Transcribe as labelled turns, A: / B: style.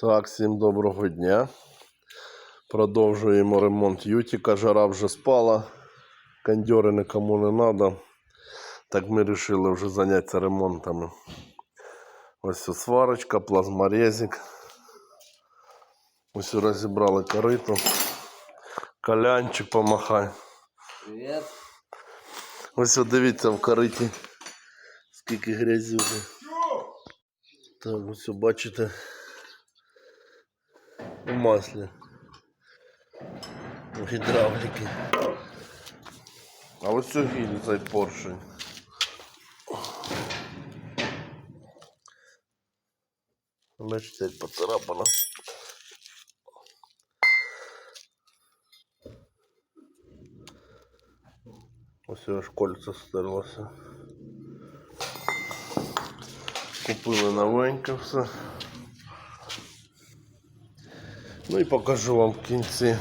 A: Так, всім доброго дня. Продовжуємо ремонт Ютіка. Жара вже спала. Кондьори нікому не треба. Так ми вирішили вже зайнятися ремонтами. Ось ось сварочка, плазморезик. Ось розібрали корито. Колянчик помахай.
B: Привет.
A: Ось дивіться в кориті. Скільки грязюки. Так, ось бачите. У маслі. У гідравліки. А ось цю гіль цей поршень. Бачите, як поцарапана. Ось аж кольця стерлося. Купили новеньке все. Ну і покажу вам в кінці